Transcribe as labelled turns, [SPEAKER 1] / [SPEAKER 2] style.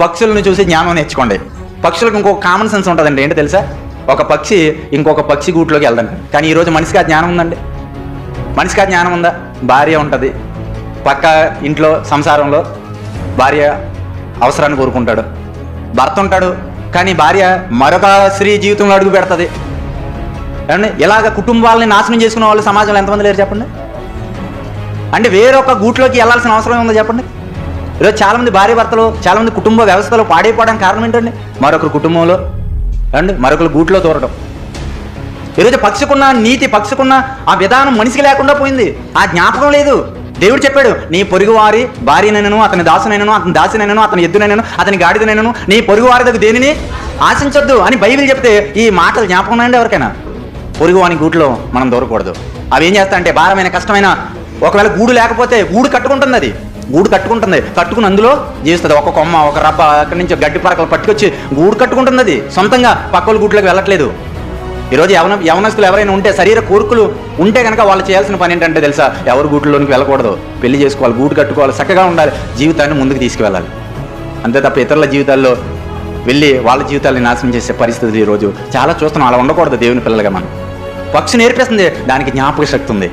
[SPEAKER 1] పక్షులను చూసి జ్ఞానం నేర్చుకోండి. పక్షులకు ఇంకొక కామన్ సెన్స్ ఉంటుందండి. ఏంటో తెలుసా? ఒక పక్షి ఇంకొక పక్షి గూట్లోకి వెళ్దండి. కానీ ఈరోజు మనిషికి ఆ జ్ఞానం ఉందండి. మనిషికి ఆ జ్ఞానం ఉందా? భార్య ఉంటుంది. పక్క ఇంట్లో సంసారంలో భార్య అవసరాన్ని కోరుకుంటాడు. భర్త ఉంటాడు కానీ భార్య మరొక స్త్రీ జీవితంలో అడుగు పెడుతుంది. ఏమండి? ఇలాగ కుటుంబాలని నాశనం చేసుకునే వాళ్ళు సమాజంలో ఎంతమంది లేరు చెప్పండి? అంటే వేరొక గూట్లోకి వెళ్ళాల్సిన అవసరం ఉందో చెప్పండి? ఈరోజు చాలామంది భార్య భర్తలు చాలామంది కుటుంబ వ్యవస్థలో పాడైపోవడానికి కారణం ఏంటండి? మరొకరు కుటుంబంలో అండి మరొకరు గూట్లో తోరడం. ఈరోజు పక్షుకున్న నీతి పక్షుకున్న ఆ విధానం మనిషికి లేకుండా పోయింది. ఆ జ్ఞాపకం లేదు. దేవుడు చెప్పాడు నీ పొరుగువారి భార్యనైనను అతని దాసునైనను అతని దాసినైనను అతని ఎద్దునైనను అతని గాడిదనైనను నీ పొరుగువారి దగ్గర దేనిని ఆశించొద్దు అని బైబిల్ చెప్తే ఈ మాటలు జ్ఞాపకం అండి ఎవరికైనా? పొరుగువాని గూట్లో మనం దూరకూడదు అవి ఏం చేస్తా అంటే భారమైన కష్టమైన ఒకవేళ గూడు లేకపోతే గూడు కట్టుకుంటుంది అది. గూడు కట్టుకుంటుంది. కట్టుకుని అందులో జీవిస్తుంది. ఒక కొమ్మ ఒక రబ్బ అక్కడి నుంచి గడ్డి పరకలు పట్టుకొచ్చి గూడు కట్టుకుంటుంది అది. సొంతంగా పక్కల గూట్లోకి వెళ్ళట్లేదు. ఈరోజు యవన యవనస్తులు ఎవరైనా ఉంటే శరీర కోరికలు ఉంటే కనుక వాళ్ళు చేయాల్సిన పని ఏంటంటే తెలుసా? ఎవరు గూట్లోనికి వెళ్ళకూడదు. పెళ్ళి చేసుకోవాలి గూడు కట్టుకోవాలి చక్కగా ఉండాలి. జీవితాన్ని ముందుకు తీసుకువెళ్ళాలి. అంతే తప్ప ఇతరుల జీవితాల్లో వెళ్ళి వాళ్ళ జీవితాన్ని నాశనం చేసే పరిస్థితి ఈరోజు చాలా చూస్తున్నాం. అలా ఉండకూడదు దేవుని పిల్లలుగా మనం. పక్షి నేర్పిస్తుంది. దానికి జ్ఞాపక శక్తి ఉంది.